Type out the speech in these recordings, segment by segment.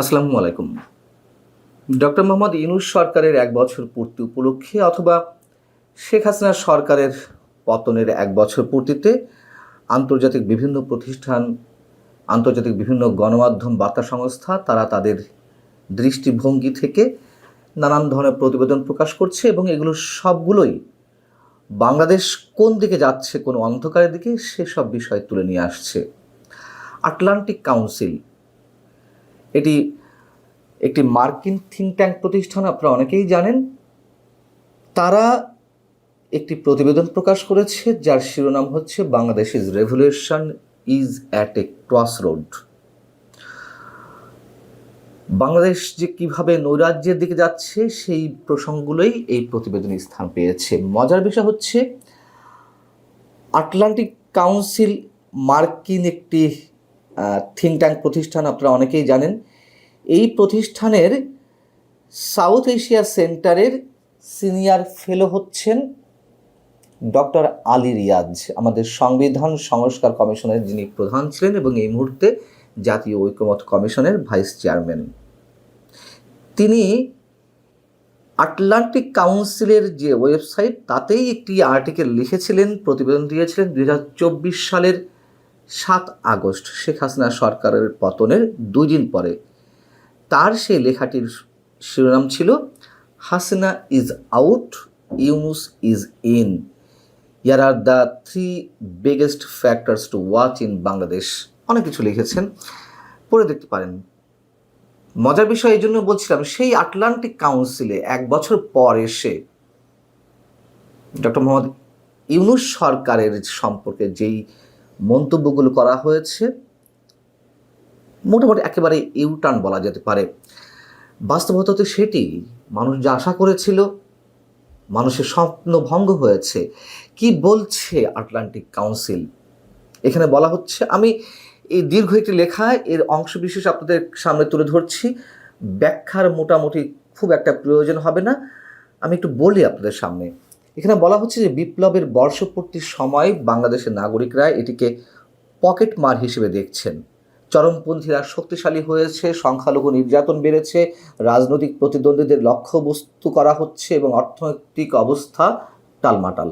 আসসালামু আলাইকুম। ডক্টর মোহাম্মদ ইউনুস সরকারের এক বছর পূর্তি উপলক্ষে অথবা শেখ হাসিনা সরকারের পতনের এক বছর পূর্তিতে আন্তর্জাতিক বিভিন্ন প্রতিষ্ঠান, আন্তর্জাতিক বিভিন্ন গণমাধ্যম, বার্তা সংস্থা তারা তাদের দৃষ্টিভঙ্গি থেকে নানান ধরনের প্রতিবেদন প্রকাশ করছে এবং এগুলো সবগুলোই বাংলাদেশ কোন দিকে যাচ্ছে, কোন অন্ধকারের দিকে, সেসব বিষয় তুলে নিয়ে আসছে। আটলান্টিক কাউন্সিল এটি একটি মার্কিন থিঙ্ক ট্যাঙ্ক প্রতিষ্ঠান, আপনারা অনেকেই জানেন। তারা একটি প্রতিবেদন প্রকাশ করেছে, যার শিরোনাম হচ্ছে Bangladesh is revolution is at a cross road Bangladesh যে কীভাবে নৈরাজ্যের দিকে যাচ্ছে, সেই প্রসঙ্গগুলোই এই প্রতিবেদনে স্থান পেয়েছে। মজার বিষয় হচ্ছে, আটলান্টিক কাউন্সিল মার্কিন একটি থিঙ্ক ট্যাঙ্ক প্রতিষ্ঠান আপনারা অনেকেই জানেন। এই প্রতিষ্ঠানের সাউথ এশিয়া সেন্টারের সিনিয়র ফেলো হচ্ছেন ডক্টর আলী রিয়াজ, আমাদের সংবিধান সংস্কার কমিশনের যিনি প্রধান ছিলেন এবং এই মুহূর্তে জাতীয় ঐক্যমত কমিশনের ভাইস চেয়ারম্যান তিনি আটলান্টিক কাউন্সিলের যে ওয়েবসাইট তাতেই একটি আর্টিকেল লিখেছিলেন, প্রতিবেদন দিয়েছিলেন দু হাজার চব্বিশ সালের সাত আগস্ট শেখ হাসিনা সরকারের পতনের দুই দিন পরে তার সেই লেখাটির শিরোনাম ছিল, Hasina is out, Yunus is in. Year R the three biggest factors to watch in Bangladesh. অনেক কিছু লিখেছেন, পড়ে দেখতে পারেন। মজার বিষয় এই জন্য বলছিলাম, সেই আটলান্টিক কাউন্সিলে এক বছর পর এসে ডক্টর মোহাম্মদ ইউনুস সরকারের সম্পর্কে যেই মন্তব্যগুলো করা হয়েছে। মোটামুটি একেবারে ইউটার্ন বলা যেতে পারে। বাস্তবতাতে সেটি, মানুষ যা আশা করেছিল, মানুষের স্বপ্ন ভঙ্গ হয়েছে। কি বলছে আটলান্টিক কাউন্সিল এখানে বলা হচ্ছে, আমি এই দীর্ঘ একটি লেখায় এর অংশ বিশেষ আপনাদের সামনে তুলে ধরছি। ব্যাখ্যার মোটামুটি খুব একটা প্রয়োজন হবে না। আমি একটু বলি আপনাদের সামনে। এখানে বলা হচ্ছে যে বিপ্লবের বর্ষপূর্তির সময় বাংলাদেশের নাগরিকরা এটিকে পকেট মার হিসেবে দেখছেন। চরমপন্থীরা শক্তিশালী হয়েছে, সংখ্যালঘু নির্যাতন বেড়েছে, রাজনৈতিক প্রতিদ্বন্দ্বীদের লক্ষ্যবস্তু করা হচ্ছে এবং অর্থনৈতিক অবস্থা টালমাটাল।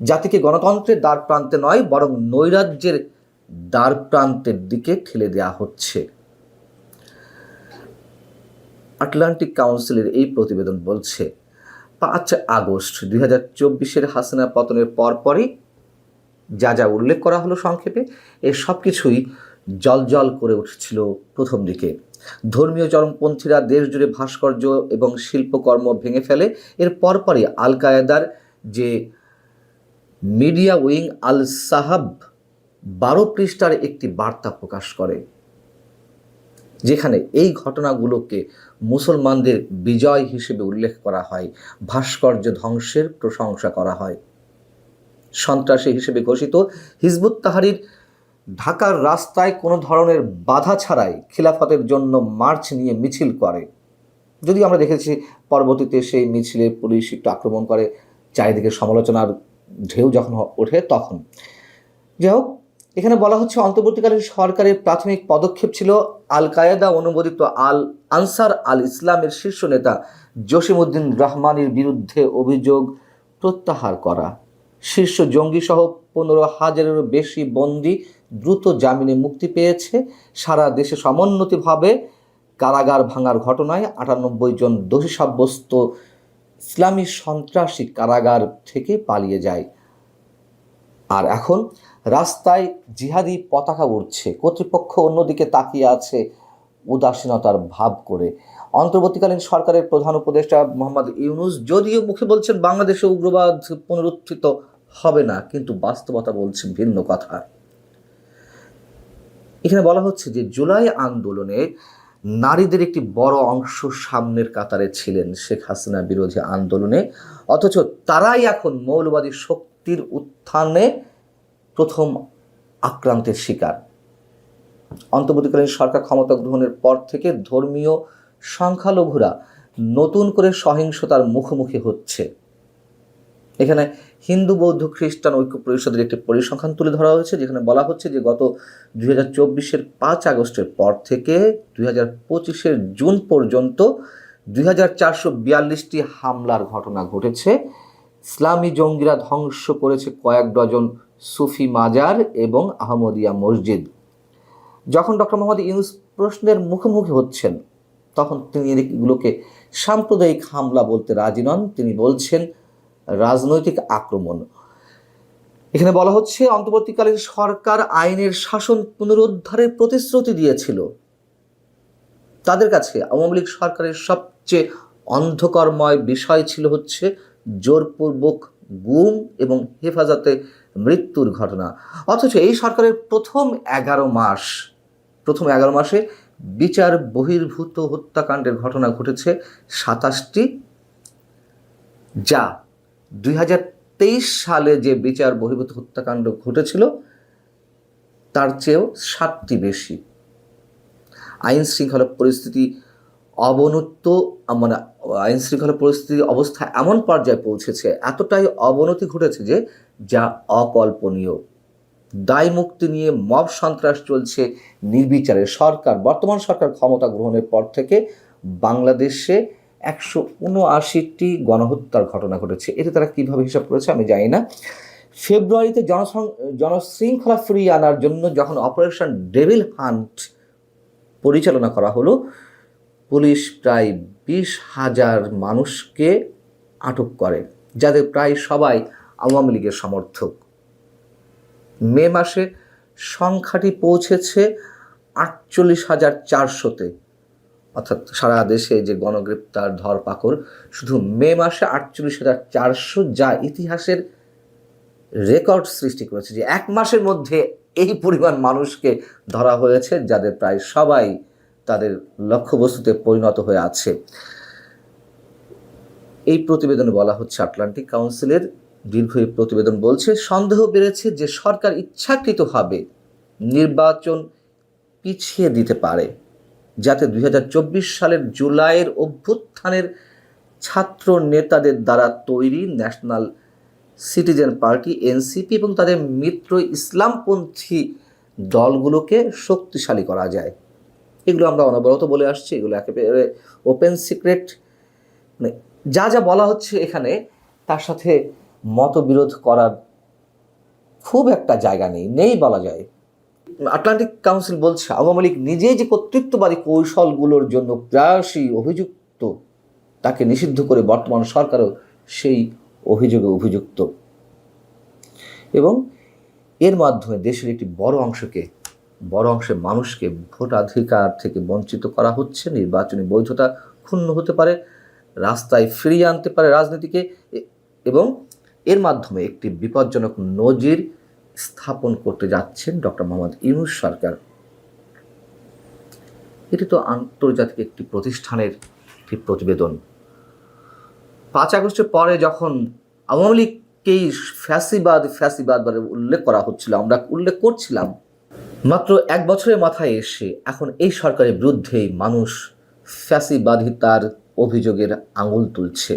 জাতিকে গণতন্ত্রের দ্বার প্রান্তে নয়, বরং নৈরাজ্যের দ্বার প্রান্তের দিকে ঠেলে দেওয়া হচ্ছে। আটলান্টিক কাউন্সিলের এই প্রতিবেদন বলছে পাঁচ আগস্ট দুই হাজার চব্বিশের হাসিনা পতনের পরপরই যা যা উল্লেখ করা হলো সংক্ষেপে এর সব কিছুই জলজল করে উঠছিল প্রথম দিকে। ধর্মীয় চরমপন্থীরা দেশ জুড়ে ভাস্কর্য এবং শিল্পকর্ম ভেঙে ফেলে, এর পরপরই আল কায়েদার যে মিডিয়া উইং আল সাহাব বারো পৃষ্ঠার একটি বার্তা প্রকাশ করে। যেখানে এই ঘটনাগুলোকে মুসলমানদের বিজয় হিসেবে উল্লেখ করা হয়, ভাস্কর্য ধ্বংসের প্রশংসা করা হয়। সন্ত্রাসী হিসেবে ঘোষিত হিজবুত তাহারির, ঢাকার রাস্তায় কোনো ধরনের বাধা ছাড়াই খিলাফতের জন্য মার্চ নিয়ে মিছিল করে। যদি আমরা দেখেছি পরবর্তীতে সেই মিছিলে পুলিশ একটু আক্রমণ করে, চারিদিকে সমালোচনার ঢেউ যখন ওঠে তখন। যাই হোক এখানে বলা হচ্ছে অন্তর্বর্তীকালীন সরকারের প্রাথমিক পদক্ষেপ ছিল আল কায়েদা অনুমোদিত আল আনসার আল ইসলামের শীর্ষ নেতা জসিমউদ্দিন রহমানের বিরুদ্ধে অভিযোগ প্রত্যাহার করা। শীর্ষ জঙ্গি সহ পনেরো হাজারেরও বেশি বন্দী দ্রুত জামিনে মুক্তি পেয়েছে। সারা দেশে সমোন্নতিভাবে কারাগার ভাঙার ঘটনায় আটানব্বই জন দোষী সাব্যস্ত ইসলামী সন্ত্রাসী কারাগার থেকে পালিয়ে যায়। আর এখন রাস্তায় জিহাদি পতাকা উঠছে কর্তৃপক্ষ অন্যদিকে তাকিয়ে আছে উদাসীনতার ভাব করে। অন্তর্বর্তীকালীন সরকারের প্রধান উপদেষ্টা মোহাম্মদ ইউনুস যদিও মুখে বলছেন, বাংলাদেশে উগ্রবাদ পুনরুত্থিত হবে না, কিন্তু বাস্তবতা বলছে ভিন্ন কথা। এখানে বলা হচ্ছে যে, জুলাই আন্দোলনে নারীদের একটি বড় অংশ সামনের কাতারে ছিলেন শেখ হাসিনা বিরোধী আন্দোলনে। অথচ তারাই এখন মৌলবাদী শক্তির উত্থানে প্রথম আক্রান্তের শিকার। অন্তর্বর্তীকালীন সরকার ক্ষমতা গ্রহণের পর থেকে ধর্মীয় সংখ্যালঘুরা নতুন করে সহিংসতার মুখোমুখি হচ্ছে। এখানে হিন্দু, বৌদ্ধ, খ্রিস্টান ঐক্য পরিষদের একটি পরিসংখ্যান তুলে ধরা হয়েছে, যেখানে বলা হচ্ছে যে গত দুই হাজার চব্বিশের পাঁচ আগস্টের পর থেকে দুই হাজার পঁচিশের জুন পর্যন্ত দুই হাজার চারশো বিয়াল্লিশটি হামলার ঘটনা ঘটেছে। ইসলামী জঙ্গিরা ধ্বংস করেছে কয়েক ডজন সুফি মাজার এবং আহমদিয়া মসজিদ। যখন ডক্টর মোহাম্মদ ইউনুস প্রশ্নের মুখোমুখি হচ্ছেন, তখন তিনি এগুলোকে সাম্প্রদায়িক হামলা বলতে রাজি নন। তিনি বলছেন, রাজনৈতিক আক্রমণ। এখানে বলা হচ্ছে, অন্তর্বর্তীকালীন সরকার আইনের শাসন পুনরুদ্ধারের প্রতিশ্রুতি দিয়েছিল। তাদের কাছে আওয়ামী লীগ সরকারের সবচেয়ে অন্ধকারময় বিষয় ছিল হচ্ছে, জোরপূর্বক গুম এবং হেফাজতে মৃত্যুর ঘটনা। অথচ এই সরকারের প্রথম এগারো মাস, প্রথম এগারো মাসে বিচার বহির্ভূত হত্যাকাণ্ডের ঘটনা ঘটেছে সাতাশটি। যা দুই হাজার তেইশ সালে যে বিচার বহির্ভূত হত্যাকাণ্ড ঘটেছিল, তার চেয়েও সাতটি বেশি। আইন শৃঙ্খলা পরিস্থিতি অবনত মানে আইন শৃঙ্খলা পরিস্থিতির অবস্থা এমন পর্যায়ে পৌঁছেছে, এতটাই অবনতি ঘটেছে যে যা অকল্পনীয়। দায় মুক্তি নিয়ে মব সন্ত্রাস চলছে নির্বিচারে। সরকার, বর্তমান সরকার ক্ষমতা গ্রহণের পর থেকে বাংলাদেশে একশো উনআশিটি গণহত্যার ঘটনা ঘটেছে। এটা তারা কীভাবে হিসাব করেছে আমি জানি না। ফেব্রুয়ারিতে জনসং, জনশৃঙ্খলা ফিরিয়ে আনার জন্য যখন অপারেশন ডেভিল হান্ট পরিচালনা করা হলো, পুলিশ প্রায় বিশ হাজার মানুষকে আটক করে, যাদের প্রায় সবাই আওয়ামী লীগের সমর্থক। মে মাসে সংখ্যাটি পৌঁছেছে আটচল্লিশ হাজার চারশোতে। অর্থাৎ সারা দেশে যে গণগ্রেপ্তার ধরপাকড়, শুধু মে মাসে আটচল্লিশ হাজার চারশো যা ইতিহাসের রেকর্ড সৃষ্টি করেছে যে এক মাসের মধ্যে এই পরিমাণ মানুষকে ধরা হয়েছে, যাদের প্রায় সবাই তাদের লক্ষ্যবস্তুতে পরিণত হয়ে আছে। এই প্রতিবেদনে বলা হচ্ছে আটলান্টিক কাউন্সিলের দীর্ঘ এই প্রতিবেদন বলছে, সন্দেহ বেড়েছে যে সরকার ইচ্ছাকৃতভাবে নির্বাচন পিছিয়ে দিতে পারে, যাতে দু হাজার চব্বিশ সালের জুলাইয়ের অভ্যুত্থানের ছাত্র নেতাদের দ্বারা তৈরি ন্যাশনাল সিটিজেন পার্টি, এনসিপি এবং তাদের মিত্র ইসলামপন্থী দলগুলোকে শক্তিশালী করা যায়। এগুলো আমরা অনবরত বলে আসছি, এগুলো একেবারে ওপেন সিক্রেট মানে যা যা বলা হচ্ছে এখানে, তার সাথে মতবিরোধ করার খুব একটা জায়গা নেই নেই বলা যায়। আটলান্টিক কাউন্সিল বলছে, আওয়ামী লীগ নিজেই যে কর্তৃত্ববাদী কৌশলগুলোর জন্য প্রায়শই অভিযুক্ত, তাকে নিষিদ্ধ করে বর্তমান সরকারও সেই অভিযোগে অভিযুক্ত। এবং এর মাধ্যমে দেশের একটি বড় অংশকে, বড় অংশের মানুষকে ভোটাধিকার থেকে বঞ্চিত করা হচ্ছে, নির্বাচনী বৈধতা ক্ষুণ্ণ হতে পারে, রাস্তায় ফিরিয়ে আনতে পারে রাজনীতিকে এবং এর মাধ্যমে একটি বিপজ্জনক নজির স্থাপন করতে যাচ্ছেন ডক্টর মোহাম্মদ ইউনুস সরকার। এটি তো আন্তর্জাতিক একটি প্রতিষ্ঠানের একটি প্রতিবেদন। পাঁচ আগস্টের পরে যখন আওয়ামী লীগকেই ফ্যাসিবাদ ফ্যাসিবাদ বলে উল্লেখ করা হচ্ছিল, আমরা উল্লেখ করছিলাম, মাত্র এক বছরের মাথায় এসে এখন এই সরকারের বিরুদ্ধেই মানুষ ফ্যাসিবাদিতার অভিযোগের আঙুল তুলছে।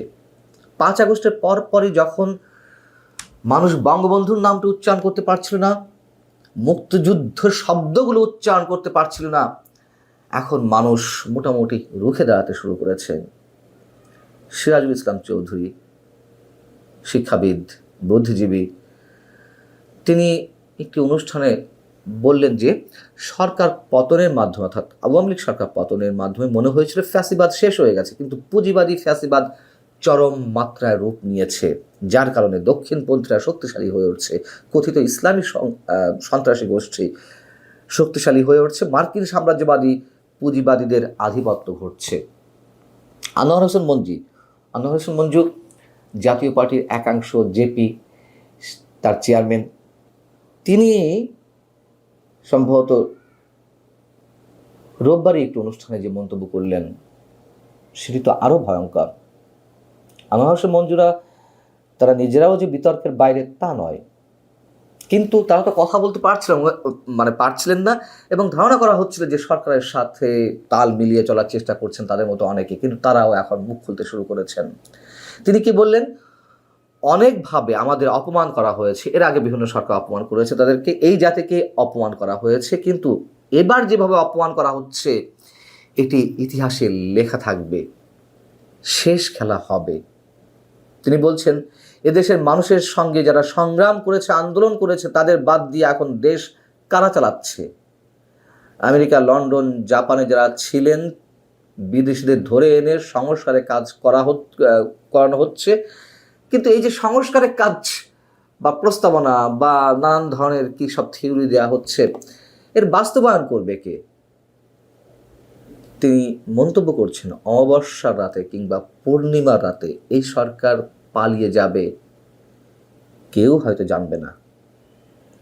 পাঁচ আগস্টের পর পরই যখন মানুষ বঙ্গবন্ধুর নামটা উচ্চারণ করতে পারছিল না মুক্তিযুদ্ধ শব্দগুলো উচ্চারণ করতে পারছিল না। এখন মানুষ মোটামুটি রুখে দাঁড়াতে শুরু করেছে। সিরাজুল ইসলাম চৌধুরী, শিক্ষাবিদ, বুদ্ধিজীবী, তিনি একটি অনুষ্ঠানে বললেন যে, সরকার পতনের মাধ্যমে, অর্থাৎ আওয়ামী লীগ সরকার পতনের মাধ্যমে মনে হয়েছিল ফ্যাসিবাদ শেষ হয়ে গেছে, কিন্তু পুঁজিবাদী ফ্যাসিবাদ চরম মাত্রায় রূপ নিয়েছে, যার কারণে দক্ষিণপন্থীরা শক্তিশালী হয়ে উঠছে। কথিত ইসলামী সন্ত্রাসী গোষ্ঠী শক্তিশালী হয়ে উঠছে। মার্কিন সাম্রাজ্যবাদী পুঁজিবাদীদের আধিপত্য ঘটছে। আনোয়ার হোসেন মঞ্জি, আনোয়ার হোসেন মঞ্জু জাতীয় পার্টির একাংশ, জেপি, তার চেয়ারম্যান। তিনি সম্ভবত রোববারই একটি অনুষ্ঠানে যে মন্তব্য করলেন, সেটি তো আরও ভয়ঙ্কর। আনোয়ার মঞ্জুরা তারা নিজেরাও যে বিতর্কের বাইরে তা নয়। কিন্তু তারা তো কথা বলতে পারছিল না, মানে পারছিলেন না এবং ধারণা করা হচ্ছিল যে সরকারের সাথে তাল মিলিয়ে চলার চেষ্টা করছেন তাদের মতো অনেকে কিন্তু তারাও এখন মুখ খুলতে শুরু করেছেন। তিনি কি বললেন? অনেকভাবে আমাদের অপমান করা হয়েছে এর আগে বিভিন্ন সরকার অপমান করেছে তাদেরকে এই জাতিকে অপমান করা হয়েছে কিন্তু এবার যেভাবে অপমান করা হচ্ছে এটি ইতিহাসে লেখা থাকবে শেষ খেলা হবে। তিনি বলছেন, এদেশের মানুষের সঙ্গে যারা সংগ্রাম করেছে, আন্দোলন করেছে, তাদের বাদ দিয়ে এখন দেশ কারা চালাচ্ছে? আমেরিকা, লন্ডন, জাপানে যারা ছিলেন, বিদেশিদের ধরে এনে সংস্কারে কাজ করা করানো হচ্ছে। কিন্তু এই যে সংস্কারের কাজ বা প্রস্তাবনা বা নানান ধরনের কি সব থিওরি দেওয়া হচ্ছে, এর বাস্তবায়ন করবে কে? তিনি মন্তব্য করছেন, অমাবস্যার রাতে কিংবা পূর্ণিমার রাতে এই সরকার পালিয়ে যাবে, কেউ হয়তো জানবে না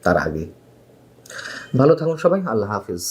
তার আগে। ভালো থাকুন সবাই, আল্লাহ হাফিজ।